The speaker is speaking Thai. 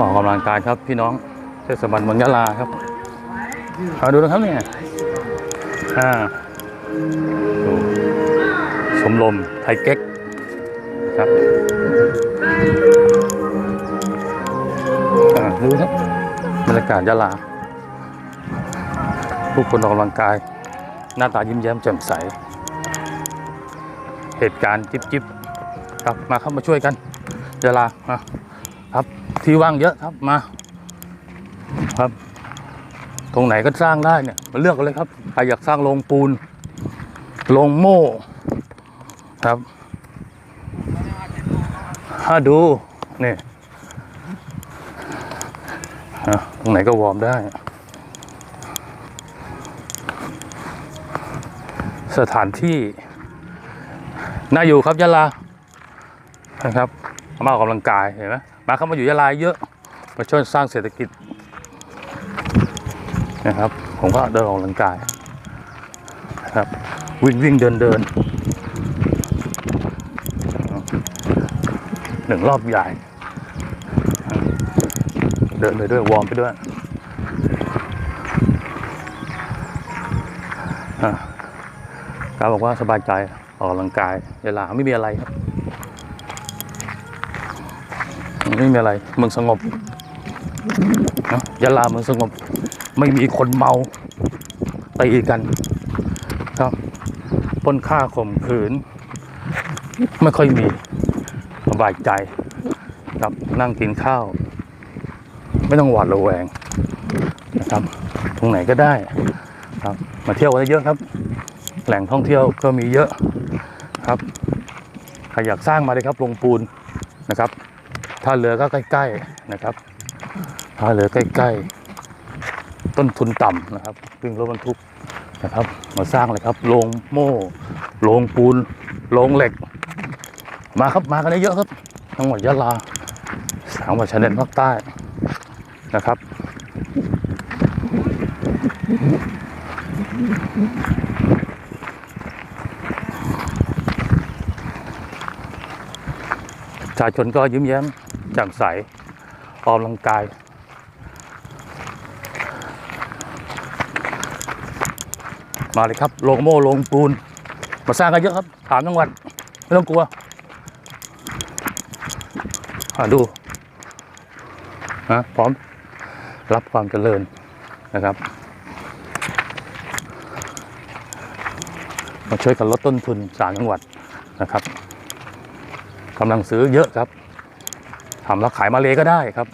ออกกำลังกายครับพี่น้องเทศบาลเมืองยะลาครับมาดูนะครับเนี่ยอ่าชมรมไทยเก๊กครับอ่าดูครับบรรยากาศยะลาผู้คนออกกำลังกาย หน้าตายิ้มแย้มแจ่มใส เหตุการณ์จิ๊บจิบครับมาครับมาช่วยกันยะลามา ครับที่ว่างเยอะครับมา ครับ ตรงไหนก็สร้างได้เนี่ยมาเลือกกันเลยครับใครอยากสร้างโรงปูนโรงโม่ครับถ้าดูนี่ตรงไหนก็วอร์มได้ สถานที่ น่าอยู่ครับยะลานะครับมาออกกำลังกายเห็นไหม มาเข้ามาอยู่ยะลายเยอะมาช่วยสร้างเศรษฐกิจนะครับ ผมก็เดินออกกำลังกายนะครับ วิ่งวิ่งเดินเดินหนึ่งรอบใหญ่ เดินไปด้วย วอร์มไปด้วยอะกาบอกว่าสบายใจออกกำลังกายเวลาไม่มีอะไรครับ ไม่มีอะไรเมืองสงบนะยะลาเมืองสงบ ไม่มีคนเมาตีกันครับป้นฆ่าข่มขืน ไม่ค่อยมีสบายใจครับนั่งกินข้าว ไม่ต้องหวาดระแวงนะครับตรงไหนก็ได้ครับมาเที่ยวกันเยอะครับ แหล่งท่องเที่ยวก็มีเยอะครับใครอยากสร้างมาเลยครับลงปูนนะครับ ท่าเรือก็ใกล้ ๆนะครับท่าเรือใกล้ ๆ ต้นทุนต่ำนะครับวิ่งรถบรรทุกนะครับ มาสร้างเลยครับโรงโม่โรงปูนโรงเหล็ก มาครับมากันเยอะๆครับจังหวัดยะลาจังหวัดชายแดนภาคใต้นะครับประชาชนก็ยิ้มแย้ม แจ่มใสออกกำลังกาย มาเลยครับลงโม่ลงปูน มาสร้างกันเยอะครับสามจังหวัดไม่ต้องกลัวดูนะพร้อมรับความเจริญนะครับ มาช่วยกันลดต้นทุนสามจังหวัดนะครับกำลังซื้อเยอะครับ ทำแล้วขายมาเลยก็ได้ครับ